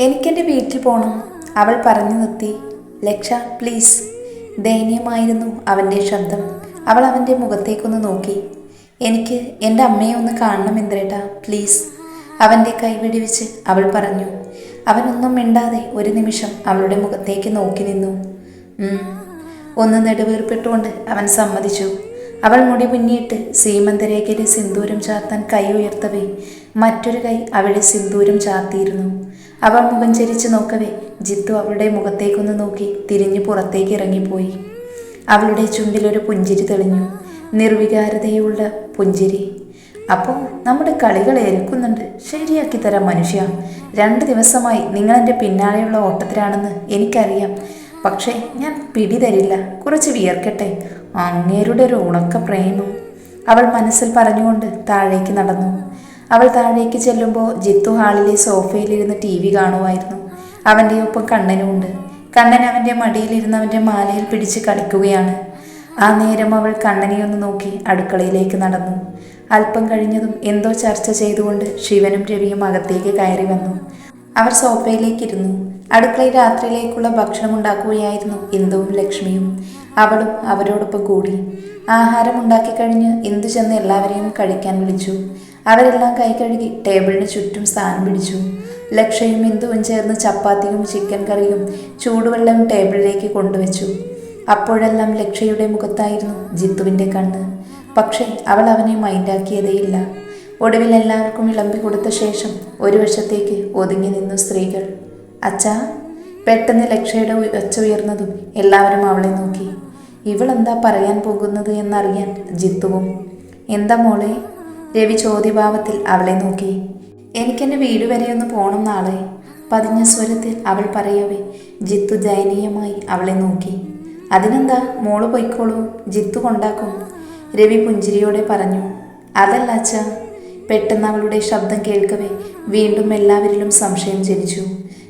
എനിക്കെന്റെ വീട്ടിൽ പോകണം അവൾ പറഞ്ഞു നിർത്തി. ലക്ഷ പ്ലീസ് ദയനീയമായിരുന്നു അവന്റെ ശബ്ദം. അവൾ അവന്റെ മുഖത്തേക്കൊന്ന് നോക്കി. എനിക്ക് എന്റെ അമ്മയെ ഒന്ന് കാണണം ഇന്ദ്രേട്ട പ്ലീസ് അവന്റെ കൈ വെടിവെച്ച് അവൾ പറഞ്ഞു. അവനൊന്നും മിണ്ടാതെ ഒരു നിമിഷം അവളുടെ മുഖത്തേക്ക് നോക്കി നിന്നു. ഒന്ന് നെടുവീർപ്പിട്ടുകൊണ്ട് അവൻ സമ്മതിച്ചു. അവൾ മുടി മുന്നിയിട്ട് സീമന്തരേഖയിലെ സിന്ദൂരം ചാർത്താൻ കൈ ഉയർത്തവേ. മറ്റൊരു കൈ അവളുടെ സിന്ദൂരം ചാർത്തിയിരുന്നു. അവൾ മുഖം ചരിച്ചു നോക്കവേ. ജിത്തു അവളുടെ മുഖത്തേക്കൊന്ന് നോക്കി തിരിഞ്ഞു പുറത്തേക്ക് ഇറങ്ങിപ്പോയി. അവളുടെ ചുണ്ടിലൊരു പുഞ്ചിരി തെളിഞ്ഞു. നിർവികാരതയുള്ള പുഞ്ചിരി. അപ്പോൾ നമ്മുടെ കളികൾ ഏൽക്കുന്നുണ്ട്. ശരിയാക്കി തരാം മനുഷ്യ. രണ്ട് ദിവസമായി നിങ്ങൾ എന്റെ പിന്നാലെയുള്ള ഓട്ടത്തിലാണെന്ന് എനിക്കറിയാം. പക്ഷേ ഞാൻ പിടി തരില്ല. കുറച്ച് വിയർക്കട്ടെ. അങ്ങേരുടെ ഒരു ഉണക്ക പ്രേമം. അവൾ മനസ്സിൽ പറഞ്ഞുകൊണ്ട് താഴേക്ക് നടന്നു. അവൾ താഴേക്ക് ചെല്ലുമ്പോൾ ജിത്തു ഹാളിലെ സോഫയിലിരുന്ന് ടി വി കാണുമായിരുന്നു. അവന്റെ ഒപ്പം കണ്ണനുമുണ്ട്. കണ്ണൻ അവന്റെ മടിയിലിരുന്ന് അവന്റെ മാലയിൽ പിടിച്ച് കളിക്കുകയാണ് ആ നേരം അവൾ കണ്ണനെ ഒന്ന് നോക്കി അടുക്കളയിലേക്ക് നടന്നു. അല്പം കഴിഞ്ഞതും എന്തോ ചർച്ച ചെയ്തുകൊണ്ട് ശിവനും രവിയും അകത്തേക്ക് കയറി വന്നു. അവർ സോഫയിലേക്കിരുന്നു. അടുക്കളയിൽ രാത്രിയിലേക്കുള്ള ഭക്ഷണം ഉണ്ടാക്കുകയായിരുന്നു ഇന്ദുവും ലക്ഷ്മിയും. അവളും അവരോടൊപ്പം കൂടി. ആഹാരം ഉണ്ടാക്കി കഴിഞ്ഞ് ഇന്ദു ചെന്ന് എല്ലാവരെയും കഴിക്കാൻ വിളിച്ചു. അവരെല്ലാം കൈ കഴുകി ടേബിളിന് ചുറ്റും സ്ഥാനം പിടിച്ചു. ലക്ഷയും ഇന്ദുവും ചേർന്ന് ചപ്പാത്തിയും ചിക്കൻ കറിയും ചൂടുവെള്ളം ടേബിളിലേക്ക് കൊണ്ടുവച്ചു. അപ്പോഴെല്ലാം ലക്ഷയുടെ മുഖത്തായിരുന്നു ജിത്തുവിന്റെ കണ്ണ്. പക്ഷേ അവൾ അവനെ മൈൻഡാക്കിയതേയില്ല. ഒടുവിൽ എല്ലാവർക്കും ഇളമ്പി കൊടുത്ത ശേഷം ഒരു വശത്തേക്ക് ഒതുങ്ങി നിന്നു സ്ത്രീകൾ. അച്ഛാ പെട്ടെന്ന് ലക്ഷയുടെ ഒച്ച ഉയർന്നതും എല്ലാവരും അവളെ നോക്കി. ഇവളെന്താ പറയാൻ പോകുന്നത് എന്നറിയാൻ ജിത്തുവും. എന്താ മോളെ? രവി ചോദ്യഭാവത്തിൽ അവളെ നോക്കി. എനിക്കെന്റെ വീട് വരെ ഒന്ന് പോണം നാളെ പതിഞ്ഞ സ്വരത്തിൽ അവൾ പറയവേ. ജിത്തു ദയനീയമായി അവളെ നോക്കി. അതിനെന്താ? മോൾ പൊയ്ക്കോളൂ. ജിത്തു കൊണ്ടാക്കും. രവി പുഞ്ചിരിയോടെ പറഞ്ഞു. അതല്ല അച്ഛ പെട്ടെന്ന് അവളുടെ ശബ്ദം കേൾക്കവേ വീണ്ടും എല്ലാവരിലും സംശയം ജനിച്ചു.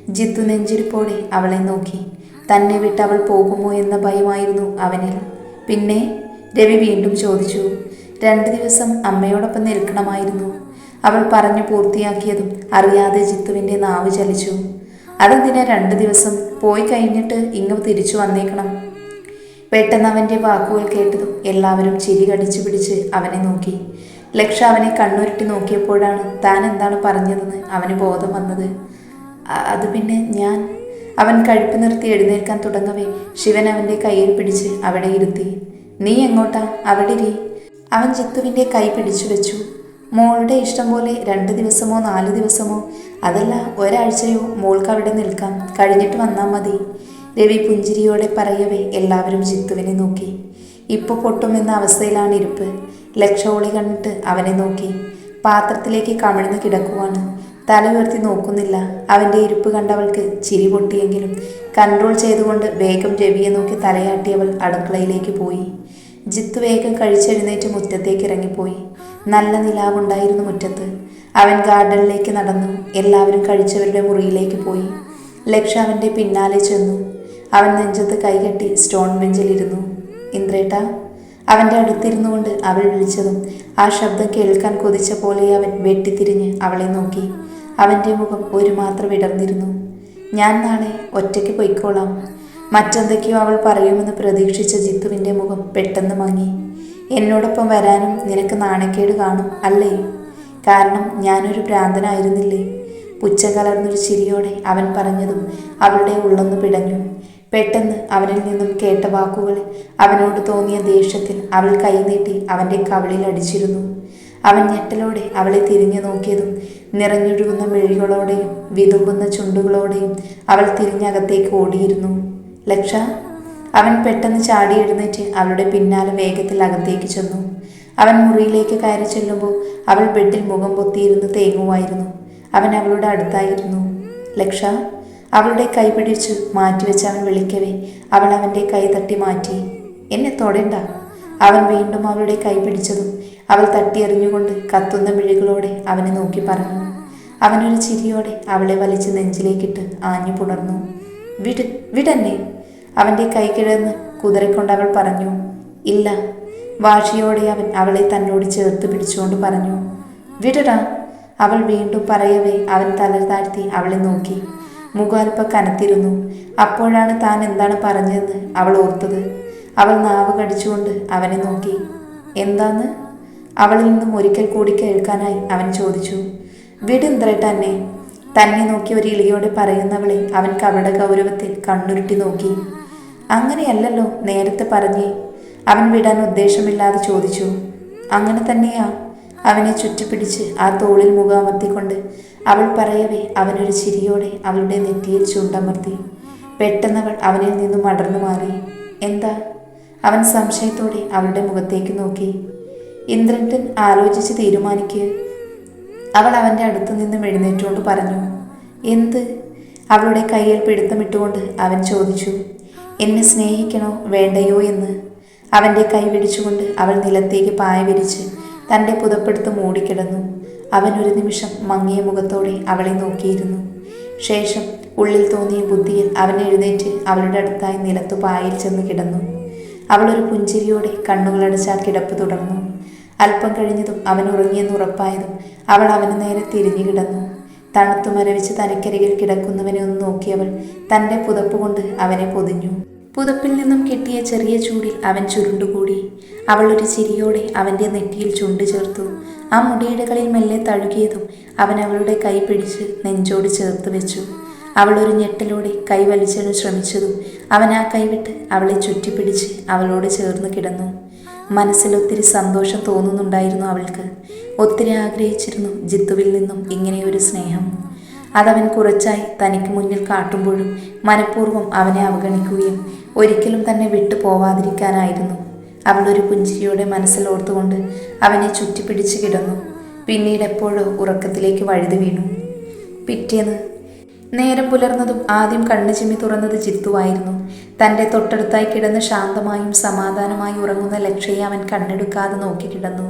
ജിത്തു നെഞ്ചിരിപ്പോടെ അവളെ നോക്കി. തന്നെ വിട്ട് അവൾ പോകുമോ എന്ന ഭയമായിരുന്നു അവനിൽ. പിന്നെ? രവി വീണ്ടും ചോദിച്ചു. രണ്ട് ദിവസം അമ്മയോടൊപ്പം നിൽക്കണമായിരുന്നു. അവൾ പറഞ്ഞു പൂർത്തിയാക്കിയതും അറിയാതെ ജിത്തുവിന്റെ നാവ് ചലിച്ചു. അതെന്തിനാ രണ്ട് ദിവസം പോയി കഴിഞ്ഞിട്ട് ഇങ്ങ് തിരിച്ചു വന്നേക്കണം? പെട്ടെന്ന് അവന്റെ വാക്കുകൾ കേട്ടതും എല്ലാവരും ചിരി കടിച്ചു പിടിച്ച് അവനെ നോക്കി. ലക്ഷ അവനെ കണ്ണുരുട്ടി നോക്കിയപ്പോഴാണ് താൻ എന്താണ് പറഞ്ഞതെന്ന് അവന് ബോധം വന്നത്. അത് പിന്നെ ഞാൻ? അവൻ കഴുപ്പ് നിർത്തി എഴുന്നേൽക്കാൻ തുടങ്ങവേ ശിവൻ അവന്റെ കയ്യിൽ പിടിച്ച് അവിടെ ഇരുത്തി. നീ എങ്ങോട്ടാ? അവിടെ ഇരി. അവൻ ജിത്തുവിന്റെ കൈ പിടിച്ചു വെച്ചു. മോളുടെ ഇഷ്ടം പോലെ രണ്ട് ദിവസമോ നാല് ദിവസമോ അതല്ല ഒരാഴ്ചയോ മോൾക്ക് അവിടെ നിൽക്കാം. കഴിഞ്ഞിട്ട് വന്നാൽ മതി. രവി പുഞ്ചിരിയോടെ പറയവേ എല്ലാവരും ജിത്തുവിനെ നോക്കി. ഇപ്പോൾ പൊട്ടുമെന്ന അവസ്ഥയിലാണ് ഇരിപ്പ്. ലക്ഷോളി കണ്ടിട്ട് അവനെ നോക്കി. പാത്രത്തിലേക്ക് കമിഴ്ന്ന് കിടക്കുവാണ്. തല ഉയർത്തി നോക്കുന്നില്ല. അവന്റെ ഇരിപ്പ് കണ്ടവൾക്ക് ചിരി പൊട്ടിയെങ്കിലും കൺട്രോൾ ചെയ്തുകൊണ്ട് വേഗം രവിയെ നോക്കി തലയാട്ടിയവൾ അടുക്കളയിലേക്ക് പോയി. ജിത്ത് വേഗം കഴിച്ചെഴുന്നേറ്റ് മുറ്റത്തേക്ക് ഇറങ്ങിപ്പോയി നല്ല നിലാവുണ്ടായിരുന്നു മുറ്റത്ത്. അവൻ ഗാർഡനിലേക്ക് നടന്നു. എല്ലാവരും കഴിച്ചവരുടെ മുറിയിലേക്ക് പോയി. ലക്ഷ അവന്റെ പിന്നാലെ ചെന്നു. അവൻ നെഞ്ചത്ത് കൈകെട്ടി സ്റ്റോൺ ബെഞ്ചിലിരുന്നു. ഇന്ദ്രേട്ട അവന്റെ അടുത്തിരുന്നു കൊണ്ട് അവൾ വിളിച്ചതും ആ ശബ്ദം കേൾക്കാൻ കൊതിച്ച പോലെ അവൻ വെട്ടിത്തിരിഞ്ഞ് അവളെ നോക്കി. അവന്റെ മുഖം ഒരു മാത്രം വിടർന്നിരുന്നു. ഞാൻ നാളെ ഒറ്റയ്ക്ക് പൊയ്ക്കോളാം. മറ്റെന്തൊക്കെയോ അവൾ പറയുമെന്ന് പ്രതീക്ഷിച്ച ജിത്തുവിന്റെ മുഖം പെട്ടെന്ന് മങ്ങി. എന്നോടൊപ്പം വരാനും നിനക്ക് നാണക്കേട് കാണും അല്ലേ? കാരണം ഞാനൊരു ഭ്രാന്തനായിരുന്നില്ലേ? പുച്ച കലർന്നൊരു ചിരിയോടെ അവൻ പറഞ്ഞതും അവളുടെ ഉള്ളൊന്ന് പിടഞ്ഞു. പെട്ടെന്ന് അവനിൽ നിന്നും കേട്ട വാക്കുകൾ അവനോട് തോന്നിയ ദേഷ്യത്തിൽ അവൾ കൈനീട്ടി അവന്റെ കവിളിൽ അടിച്ചിരുന്നു. അവൻ ഞെട്ടലോടെ അവളെ തിരിഞ്ഞു നോക്കിയതും നിറഞ്ഞൊഴുകുന്ന മെഴികളോടെയും വിതുമ്പുന്ന ചുണ്ടുകളോടെയും അവൾ തിരിഞ്ഞകത്തേക്ക് ഓടിയിരുന്നു. ലക്ഷ. അവൻ പെട്ടെന്ന് ചാടി എഴുന്നേറ്റ് അവളുടെ പിന്നാലെ വേഗത്തിൽ അകത്തേക്ക് ചെന്നു. അവൻ മുറിയിലേക്ക് കയറി ചെല്ലുമ്പോൾ അവൾ ബെഡിൽ മുഖം പൊത്തിയിരുന്ന് തേങ്ങുമായിരുന്നു. അവൻ അവളുടെ അടുത്തായിരുന്നു. ലക്ഷ അവളുടെ കൈ പിടിച്ച് മാറ്റിവെച്ച് അവൻ വിളിക്കവേ. അവൾ അവന്റെ കൈ തട്ടി മാറ്റി. എന്നെ തൊടേണ്ട. അവൻ വീണ്ടും അവളുടെ കൈ പിടിച്ചതും അവൾ തട്ടിയെറിഞ്ഞുകൊണ്ട് കത്തുന്ന മിഴികളോടെ അവനെ നോക്കി പറഞ്ഞു. അവനൊരു ചിരിയോടെ അവളെ വലിച്ച് നെഞ്ചിലേക്കിട്ട് ആഞ്ഞു പുണർന്നു. വിട് വിടന്നെ. അവന്റെ കൈ കിഴന്ന് കുതിരക്കൊണ്ട് അവൾ പറഞ്ഞു ഇല്ല. വാശിയോടെ അവൻ അവളെ തന്നോട് ചേർത്ത് പിടിച്ചുകൊണ്ട് പറഞ്ഞു വിടടാ. അവൾ വീണ്ടും പറയവേ അവൻ തല താഴ്ത്തി അവളെ നോക്കി. മുഖാൽപ്പ കനത്തിരുന്നു. അപ്പോഴാണ് താൻ എന്താണ് പറഞ്ഞതെന്ന് അവൾ ഓർത്തത്. അവൾ നാവ് കടിച്ചുകൊണ്ട് അവനെ നോക്കി. എന്താന്ന്? അവളിൽ നിന്നും ഒരിക്കൽ കൂടി കേൾക്കാനായി അവൻ ചോദിച്ചു. വിട് തന്നെ തന്നെ നോക്കി ഒരു ഇളിയോടെ പറയുന്നവളെ അവൻ കവട ഗൗരവത്തിൽ കണ്ണുരുട്ടി നോക്കി. അങ്ങനെയല്ലല്ലോ നേരത്തെ പറഞ്ഞേ. അവൻ വിടാൻ ഉദ്ദേശമില്ലാതെ ചോദിച്ചു. അങ്ങനെ തന്നെയാ. അവനെ ചുറ്റിപ്പിടിച്ച് ആ തോളിൽ മുഖാമർത്തിക്കൊണ്ട് അവൾ പറയവേ അവനൊരു ചിരിയോടെ അവളുടെ നെറ്റിയിൽ ചുണ്ടമർത്തി. പെട്ടെന്നവൾ അവനിൽ നിന്നും അടർന്നു മാറി. എന്താ? അവൻ സംശയത്തോടെ അവളുടെ മുഖത്തേക്ക് നോക്കി. ഇന്ദ്രന്റൻ ആലോചിച്ച് തീരുമാനിക്ക്. അവൾ അവന്റെ അടുത്തു നിന്നും എഴുന്നേറ്റുകൊണ്ട് പറഞ്ഞു. എന്ത്? അവളുടെ കയ്യിൽ പിടുത്തമിട്ടുകൊണ്ട് അവൻ ചോദിച്ചു. എന്നെ സ്നേഹിക്കണോ? വേണ്ടയോ എന്ന്. അവന്റെ കൈ പിടിച്ചുകൊണ്ട് അവൾ നിലത്തേക്ക് പായ വിരിച്ച് തന്റെ പുതപ്പെടുത്ത് മൂടിക്കിടന്നു. അവൻ ഒരു നിമിഷം മങ്ങിയ മുഖത്തോടെ അവളെ നോക്കിയിരുന്നു. ശേഷം ഉള്ളിൽ തോന്നിയ ബുദ്ധിയിൽ അവൻ എഴുന്നേറ്റ് അവളുടെ അടുത്തായി നിലത്തു പായയിൽ ചെന്ന് കിടന്നു. അവളൊരു പുഞ്ചിരിയോടെ കണ്ണുകളടച്ച് കിടപ്പ് തുടർന്നു. അല്പം കഴിഞ്ഞതും അവൻ ഉറങ്ങിയെന്ന് ഉറപ്പായതും അവൾ അവന് നേരെ തിരിഞ്ഞു കിടന്നു. തണുത്തു മരവിച്ച് തനിക്കരികിൽ കിടക്കുന്നവനെ ഒന്ന് നോക്കിയവൾ തന്റെ പുതപ്പ് കൊണ്ട് അവനെ പൊതിഞ്ഞു. പുതപ്പിൽ നിന്നും കിട്ടിയ ചെറിയ ചൂടിൽ അവൻ ചുരുണ്ടുകൂടി. അവൾ ഒരു ചിരിയോടെ അവന്റെ നെറ്റിയിൽ ചുണ്ടു ചേർത്തു. ആ മുടിയിടകളിൽ മെല്ലെ തഴുകിയതും അവൻ അവളുടെ കൈ പിടിച്ച് നെഞ്ചോട് ചേർത്ത് വെച്ചു. അവൾ ഒരു ഞെട്ടലോടെ കൈ വലിച്ചിടാൻ ശ്രമിച്ചതും അവൻ ആ കൈവിട്ട് അവളെ ചുറ്റിപ്പിടിച്ച് അവളോട് ചേർന്ന് കിടന്നു. മനസ്സിലൊത്തിരി സന്തോഷം തോന്നുന്നുണ്ടായിരുന്നു അവൾക്ക്. ഒത്തിരി ആഗ്രഹിച്ചിരുന്നു ജിത്തുവിൽ നിന്നും ഇങ്ങനെയൊരു സ്നേഹം. അതവൻ കുറച്ചായി തനിക്ക് മുന്നിൽ കാട്ടുമ്പോഴും മനഃപൂർവം അവനെ അവഗണിക്കുകയും ഒരിക്കലും തന്നെ വിട്ടു പോവാതിരിക്കാനായിരുന്നു. അവളൊരു പുഞ്ചിരിയോടെ മനസ്സിലോർത്തുകൊണ്ട് അവനെ ചുറ്റിപ്പിടിച്ച് കിടന്നു. പിന്നീട് എപ്പോഴോ ഉറക്കത്തിലേക്ക് വഴുതി വീണു. പിറ്റേന്ന് നേരം പുലർന്നതും ആദ്യം കണ്ണു ചിമ്മി തുറന്നത് ജിത്തുവായിരുന്നു തന്റെ തൊട്ടടുത്തായി കിടന്ന് ശാന്തമായും സമാധാനമായും ഉറങ്ങുന്ന ലക്ഷ്യയെ അവൻ കണ്ണെടുക്കാതെ നോക്കി കിടന്നു.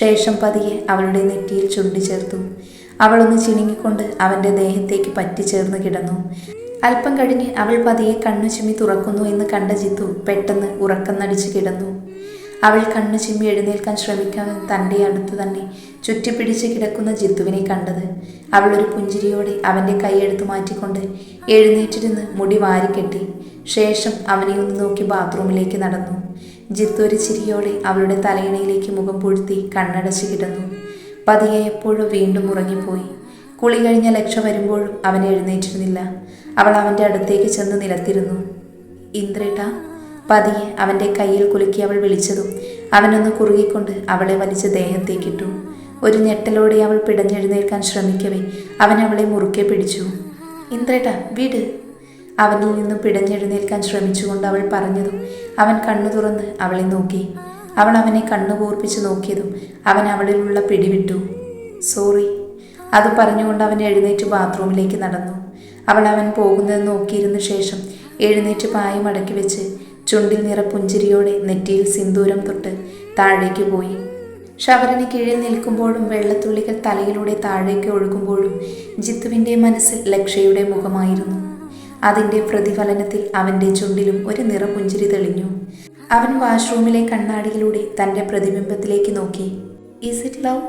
ശേഷം പതിയെ അവളുടെ നെറ്റിയിൽ ചുണ്ടി ചേർത്തു. അവളൊന്ന് ചിണുങ്ങിക്കൊണ്ട് അവന്റെ ദേഹത്തേക്ക് പറ്റിച്ചേർന്ന് കിടന്നു. അല്പം കഴിഞ്ഞ് അവൾ പതിയെ കണ്ണു ചിമ്മി തുറക്കുന്നു എന്ന് കണ്ട ജിത്തു പെട്ടെന്ന് ഉറക്കം നടിച്ച് കിടന്നു. അവൾ കണ്ണു ചിമ്മി എഴുന്നേൽക്കാൻ ശ്രമിക്കാതെ തന്റെ അടുത്ത് തന്നെ ചുറ്റിപ്പിടിച്ച് കിടക്കുന്ന ജിത്തുവിനെ കണ്ടത്. അവളൊരു പുഞ്ചിരിയോടെ അവന്റെ കൈയെടുത്ത് മാറ്റിക്കൊണ്ട് എഴുന്നേറ്റിരുന്ന് മുടി വാരിക്കെട്ടി. ശേഷം അവനെ ഒന്ന് നോക്കി ബാത്റൂമിലേക്ക് നടന്നു. ജിത്തു ഒരു ചിരിയോടെ അവളുടെ തലയിണയിലേക്ക് മുഖം പൂഴ്ത്തി കണ്ണടച്ച് കിടന്നു. പതിയെ എപ്പോഴും വീണ്ടും ഉറങ്ങിപ്പോയി. കുളി കഴിഞ്ഞ ലക്ഷ വരുമ്പോഴും അവൻ എഴുന്നേറ്റിരുന്നില്ല. അവൾ അവന്റെ അടുത്തേക്ക് ചെന്ന് നിലത്തിരുന്നു. ഇന്ദ്രേട്ട പതിയെ അവന്റെ കയ്യിൽ കുലുക്കി അവൾ വിളിച്ചതും അവനൊന്ന് കുറുകിക്കൊണ്ട് അവളെ വലിച്ച് ദേഹത്തേക്കിട്ടു ഒരു ഞെട്ടലോടെ അവൾ പിടഞ്ഞെഴുന്നേൽക്കാൻ ശ്രമിക്കവേ അവൻ അവളെ മുറുക്കെ പിടിച്ചു. ഇന്ദ്രേട്ട വീട് അവനിൽ നിന്നും പിടഞ്ഞെഴുന്നേൽക്കാൻ ശ്രമിച്ചുകൊണ്ട് അവൾ പറഞ്ഞതും അവൻ കണ്ണു തുറന്ന് അവളെ നോക്കി. അവൾ അവനെ കണ്ണു കൂർപ്പിച്ച് നോക്കിയതും അവൻ അവളിലുള്ള പിടിവിട്ടു. സോറി അത് പറഞ്ഞുകൊണ്ട് അവൻ എഴുന്നേറ്റ് ബാത്റൂമിലേക്ക് നടന്നു. അവൾ അവൻ പോകുന്നത് നോക്കിയിരുന്ന ശേഷം എഴുന്നേറ്റ് പായ മടക്കി വെച്ച് ചുണ്ടിൽ നിറ പുഞ്ചിരിയോടെ നെറ്റിയിൽ സിന്ദൂരം തൊട്ട് താഴേക്ക് പോയി. ഷവറിന് കീഴിൽ നിൽക്കുമ്പോഴും വെള്ളത്തുള്ളികൾ തലയിലൂടെ താഴേക്ക് ഒഴുകുമ്പോഴും ജിത്തുവിന്റെ മനസ്സിൽ ലക്ഷയുടെ മുഖമായിരുന്നു. അതിന്റെ പ്രതിഫലനത്തിൽ അവന്റെ ചുണ്ടിലും ഒരു നിറപുഞ്ചിരി തെളിഞ്ഞു. അവൻ വാഷ്റൂമിലെ കണ്ണാടിയിലൂടെ തന്റെ പ്രതിബിംബത്തിലേക്ക് നോക്കി. ഈസ് ഇറ്റ് ലവ്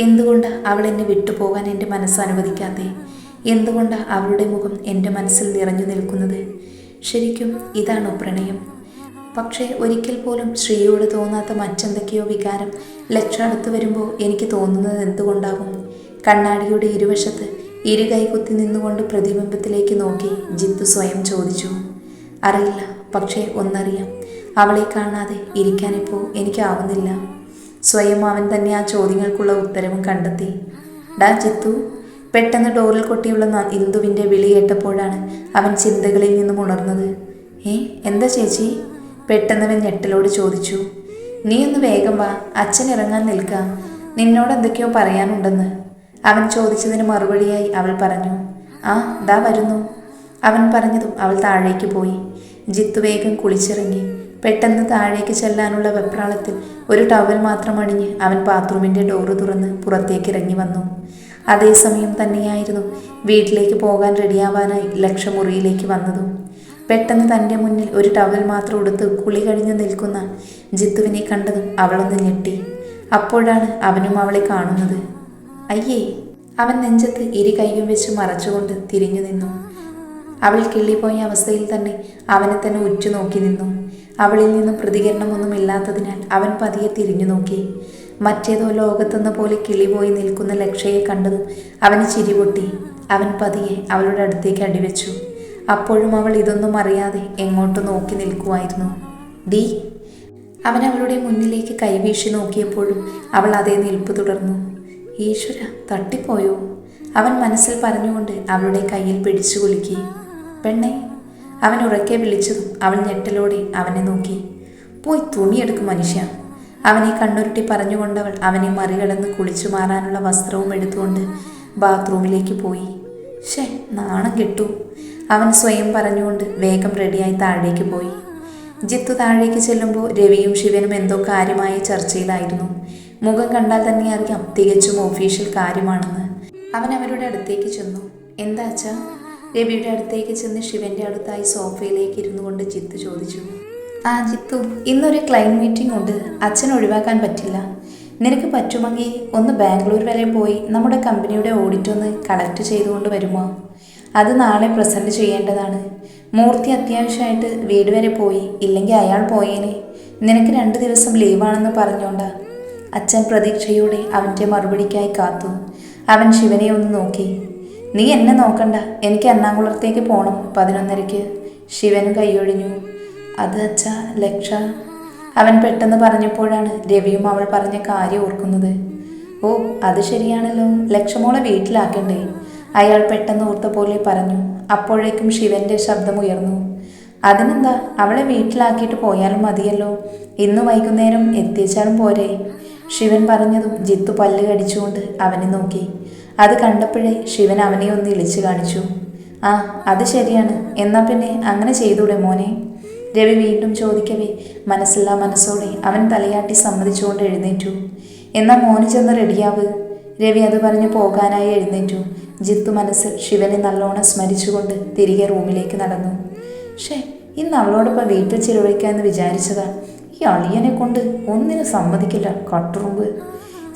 എന്തുകൊണ്ട് അവൾ എന്നെ വിട്ടുപോകാൻ എന്റെ മനസ്സ് അനുവദിക്കാതെ എന്തുകൊണ്ട് അവളുടെ മുഖം എന്റെ മനസ്സിൽ നിറഞ്ഞു നിൽക്കുന്നത്? ശരിക്കും ഇതാണോ പ്രണയം. പക്ഷേ ഒരിക്കൽ പോലും ശ്രീയോട് തോന്നാത്ത മറ്റെന്തൊക്കെയോ വികാരം ലക്ഷ അടുത്ത് വരുമ്പോൾ എനിക്ക് തോന്നുന്നത് എന്തുകൊണ്ടാകും? കണ്ണാടിയുടെ ഇരുവശത്ത് ഇരു കൈകുത്തി നിന്നുകൊണ്ട് പ്രതിബിംബത്തിലേക്ക് നോക്കി ജിത്തു സ്വയം ചോദിച്ചു അറിയില്ല പക്ഷേ ഒന്നറിയാം. അവളെ കാണാതെ ഇരിക്കാനിപ്പോൾ എനിക്കാവുന്നില്ല. സ്വയം അവൻ തന്നെ ആ ചോദ്യങ്ങൾക്കുള്ള ഉത്തരവും കണ്ടെത്തി. ഡാ ജിത്തു പെട്ടെന്ന് ഡോറിൽ കൊട്ടിയുള്ള ഇന്ദുവിന്റെ വിളി കേട്ടപ്പോഴാണ് അവൻ ചിന്തകളിൽ നിന്നും ഉണർന്നത്. ഏ എന്താ ചേച്ചി? പെട്ടെന്നവൻ ഞെട്ടലോട് ചോദിച്ചു. നീ ഒന്ന് വേഗം വാ അച്ഛൻ ഇറങ്ങാൻ നിൽക്കാം. നിന്നോട് എന്തൊക്കെയോ പറയാനുണ്ടെന്ന്. അവൻ ചോദിച്ചതിന് മറുപടിയായി അവൾ പറഞ്ഞു ആ ദാ വരുന്നു. അവൻ പറഞ്ഞതും അവൾ താഴേക്ക് പോയി. ജിത്തു വേഗം കുളിച്ചിറങ്ങി. പെട്ടെന്ന് താഴേക്ക് ചെല്ലാനുള്ള വെപ്രാളത്തിൽ ഒരു ടവൽ മാത്രം അണിഞ്ഞ് അവൻ ബാത്റൂമിന്റെ ഡോറ് തുറന്ന് പുറത്തേക്ക് ഇറങ്ങി വന്നു. അതേസമയം തന്നെയായിരുന്നു വീട്ടിലേക്ക് പോകാൻ റെഡിയാവാനായി ലക്ഷമുറിയിലേക്ക് വന്നതും. പെട്ടെന്ന് തന്റെ മുന്നിൽ ഒരു ടവൽ മാത്രം ഉടുത്ത് കുളി കഴിഞ്ഞ് നിൽക്കുന്ന ജിത്തുവിനെ കണ്ടതും അവളൊന്ന് ഞെട്ടി. അപ്പോഴാണ് അവനും അവളെ കാണുന്നത്. അയ്യേ അവൻ നെഞ്ചത്ത് ഇരു കൈയും വെച്ച് മറച്ചുകൊണ്ട് തിരിഞ്ഞു നിന്നു. അവൾ കിള്ളിപ്പോയ അവസ്ഥയിൽ തന്നെ അവനെ തന്നെ ഉറ്റുനോക്കി നിന്നു. അവളിൽ നിന്നും പ്രതികരണമൊന്നുമില്ലാത്തതിനാൽ അവൻ പതിയെ തിരിഞ്ഞു നോക്കി. മറ്റേതോ ലോകത്തെന്ന പോലെ കിളിപോയി നിൽക്കുന്ന ലക്ഷയെ കണ്ടതും അവന് ചിരിപൊട്ടി അവൻ പതിയെ അവളുടെ അടുത്തേക്ക് അടിവെച്ചു. അപ്പോഴും അവൾ ഇതൊന്നും അറിയാതെ എങ്ങോട്ട് നോക്കി നിൽക്കുമായിരുന്നു ഡി അവൻ അവളുടെ മുന്നിലേക്ക് കൈവീശി നോക്കിയപ്പോഴും അവൾ അതേ നിൽപ്പ് തുടർന്നു. ഈശ്വര തട്ടിപ്പോയോ? അവൻ മനസ്സിൽ പറഞ്ഞുകൊണ്ട് അവളുടെ കയ്യിൽ പിടിച്ചു കുലുക്കി. പെണ്ണെ അവൻ ഉറക്കെ വിളിച്ചതും അവൾ ഞെട്ടലോടെ അവനെ നോക്കി. പോയി തുണിയെടുക്കും മനുഷ്യ. അവനെ കണ്ണുരുട്ടി പറഞ്ഞുകൊണ്ടവൾ അവനെ മറികടന്ന് കുളിച്ചു മാറാനുള്ള വസ്ത്രവും എടുത്തുകൊണ്ട് ബാത്റൂമിലേക്ക് പോയി. ഷേ നാണം കിട്ടു. അവൻ സ്വയം പറഞ്ഞുകൊണ്ട് വേഗം റെഡിയായി താഴേക്ക് പോയി. ജിത്തു താഴേക്ക് ചെല്ലുമ്പോൾ രവിയും ശിവനും എന്തോ കാര്യമായ ചർച്ചയിലായിരുന്നു. മുഖം കണ്ടാൽ തന്നെ അറിയാം തികച്ചും ഒഫീഷ്യൽ കാര്യമാണെന്ന്. അവൻ അവരുടെ അടുത്തേക്ക് ചെന്നു. എന്താ അച്ഛാ? രവിയുടെ അടുത്തേക്ക് ചെന്ന് ശിവന്റെ അടുത്തായി സോഫയിലേക്ക് ഇരുന്നു കൊണ്ട് ജിത്തു ചോദിച്ചു. ആ ജിത്തു ഇന്നൊരു ക്ലൈന്റ് മീറ്റിംഗ് ഉണ്ട്. അച്ഛൻ ഒഴിവാക്കാൻ പറ്റില്ല. നിനക്ക് പറ്റുമെങ്കിൽ ഒന്ന് ബാംഗ്ലൂർ വരെ പോയി നമ്മുടെ കമ്പനിയുടെ ഓഡിറ്റ് ഒന്ന് കളക്ട് ചെയ്തുകൊണ്ട് വരുമോ? അത് നാളെ പ്രസന്റ് ചെയ്യേണ്ടതാണ്. മൂർത്തി അത്യാവശ്യമായിട്ട് വീട് വരെ പോയി. ഇല്ലെങ്കിൽ അയാൾ പോയേനെ. നിനക്ക് രണ്ട് ദിവസം ലീവാണെന്ന് പറഞ്ഞോണ്ടാ അച്ഛൻ പ്രതീക്ഷയോടെ അവന്റെ മറുപടിക്കായി കാത്തു. അവൻ ശിവനെ ഒന്ന് നോക്കി. നീ എന്നെ നോക്കണ്ട. എനിക്ക് എറണാകുളത്തേക്ക് പോകണം പതിനൊന്നരയ്ക്ക് ശിവൻ കൈയൊഴിഞ്ഞു. അത് അച്ഛ ലക്ഷ അവൻ പെട്ടെന്ന് പറഞ്ഞപ്പോഴാണ് രവിയും അവൾ പറഞ്ഞ കാര്യം ഓർക്കുന്നത്. ഓ അത് ശരിയാണല്ലോ. ലക്ഷമോളെ വീട്ടിലാക്കണ്ടേ അയാൾ പെട്ടെന്ന് ഓർത്ത പോലെ പറഞ്ഞു. അപ്പോഴേക്കും ശിവന്റെ ശബ്ദം ഉയർന്നു. അതിനെന്താ? അവളെ വീട്ടിലാക്കിയിട്ട് പോയാലും മതിയല്ലോ. ഇന്ന് വൈകുന്നേരം എത്തിച്ചാലും പോരെ. ശിവൻ പറഞ്ഞതും ജിത്തു പല്ല് കടിച്ചുകൊണ്ട് അവനെ നോക്കി. അത് കണ്ടപ്പോഴേ ശിവൻ അവനെ ഒന്ന് ഇളിച്ചു കാണിച്ചു. ആ അത് ശരിയാണ്. എന്നാ പിന്നെ അങ്ങനെ ചെയ്തൂടെ മോനെ? രവി വീണ്ടും ചോദിക്കവേ മനസ്സില്ലാ മനസ്സോടെ അവൻ തലയാട്ടി സമ്മതിച്ചുകൊണ്ട് എഴുന്നേറ്റു. എന്നാ മോന് ചെന്ന് റെഡിയാവ്. രവി അത് പറഞ്ഞ് പോകാനായി എഴുന്നേറ്റു. ജിത്തു മനസ്സിൽ ശിവനെ നല്ലോണം സ്മരിച്ചുകൊണ്ട് തിരികെ റൂമിലേക്ക് നടന്നു. ഷേ ഇന്ന് അവളോടൊപ്പം വീട്ടിൽ ചിലവഴിക്കാമെന്ന് വിചാരിച്ചതാ. ഈ അളിയനെ കൊണ്ട് ഒന്നിനും സമ്മതിക്കില്ല കട്ടുറുമ്പ്.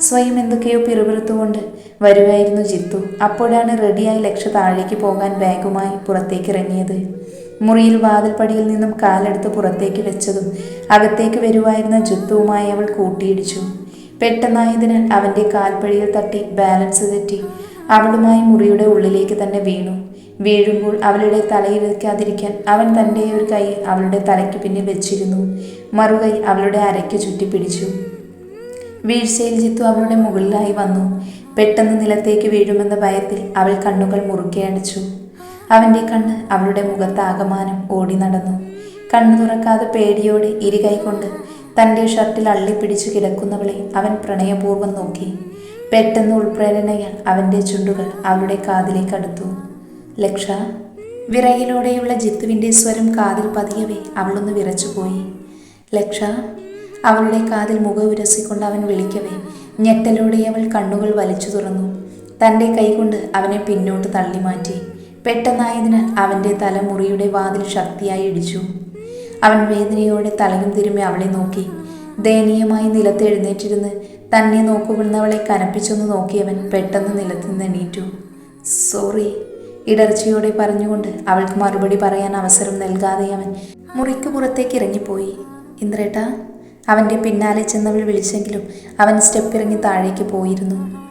സ്വയം എന്തൊക്കെയോ പിറുപിറുത്തുകൊണ്ട് വരുമായിരുന്നു ജിത്തു. അപ്പോഴാണ് റെഡിയായി ലക്ഷ താഴേക്ക് പോകാൻ ബാഗുമായി പുറത്തേക്ക് ഇറങ്ങിയത്. മുറിയിൽ വാതിൽപ്പടിയിൽ നിന്നും കാലെടുത്ത് പുറത്തേക്ക് വെച്ചതും അകത്തേക്ക് വരുമായിരുന്ന ജിത്തുവുമായി അവൾ കൂട്ടിയിടിച്ചു. പെട്ടെന്നായതിനാൽ അവന്റെ കാൽപ്പടിയിൽ തട്ടി ബാലൻസ് തെറ്റി അവളുമായി മുറിയുടെ ഉള്ളിലേക്ക് തന്നെ വീണു. വീഴുമ്പോൾ അവളുടെ തലയിൽ വെക്കാതിരിക്കാൻ അവൻ തന്റെ ഒരു കൈ അവളുടെ തലയ്ക്ക് പിന്നിൽ വെച്ചിരുന്നു. മറുകൈ അവളുടെ അരയ്ക്ക് ചുറ്റിപ്പിടിച്ചു. വീഴ്ചയിൽ ജിത്തു അവളുടെ മുകളിലായി വന്നു. പെട്ടെന്ന് നിലത്തേക്ക് വീഴുമെന്ന ഭയത്തിൽ അവൾ കണ്ണുകൾ മുറുക്കെ അടച്ചു. അവന്റെ കണ്ണ് അവളുടെ മുഖത്താകമാനം ഓടി നടന്നു. കണ്ണു തുറക്കാതെ പേടിയോടെ ഇരുകൈ കൊണ്ട് തന്റെ ഷർട്ടിൽ അള്ളിപ്പിടിച്ചു കിടക്കുന്നവളെ അവൻ പ്രണയപൂർവം നോക്കി. പെട്ടെന്ന് ഉൾപ്രേരണയാൽ അവന്റെ ചുണ്ടുകൾ അവളുടെ കാതിലേക്ക് അടുത്തു. ലക്ഷ വിറയിലൂടെയുള്ള ജിത്തുവിന്റെ സ്വരം കാതിൽ പതിയവേ അവളൊന്ന് വിറച്ചുപോയി. ലക്ഷ അവളുടെ കാതിൽ മുഖവുരസിക്കൊണ്ട് അവൻ വിളിക്കവേ. ഞെട്ടലോടെ അവൾ കണ്ണുകൾ വലിച്ചു തുറന്നു. തന്റെ കൈകൊണ്ട് അവനെ പിന്നോട്ട് തള്ളി മാറ്റി പെട്ടെന്നായതിനാൽ അവന്റെ തലമുറിയുടെ വാതിൽ ശക്തിയായി ഇടിച്ചു. അവൻ വേദനയോടെ തലയും തിരുമ്മി അവളെ നോക്കി. ദയനീയമായി നിലത്ത് എഴുന്നേറ്റിരുന്ന് തന്നെ നോക്കുകൊണ്ടവളെ കനപ്പിച്ചൊന്ന് നോക്കിയവൻ പെട്ടെന്ന് നിലത്ത് എണീറ്റു. സോറി ഇടർച്ചയോടെ പറഞ്ഞുകൊണ്ട് അവൾക്ക് മറുപടി പറയാൻ അവസരം നൽകാതെ അവൻ മുറിക്ക് പുറത്തേക്ക് ഇറങ്ങിപ്പോയി. ഇന്ദ്രേട്ട അവന്റെ പിന്നാലെ ചെന്നവൾ വിളിച്ചെങ്കിലും അവൻ സ്റ്റെപ്പ് ഇറങ്ങി താഴേക്ക് പോയിരുന്നു.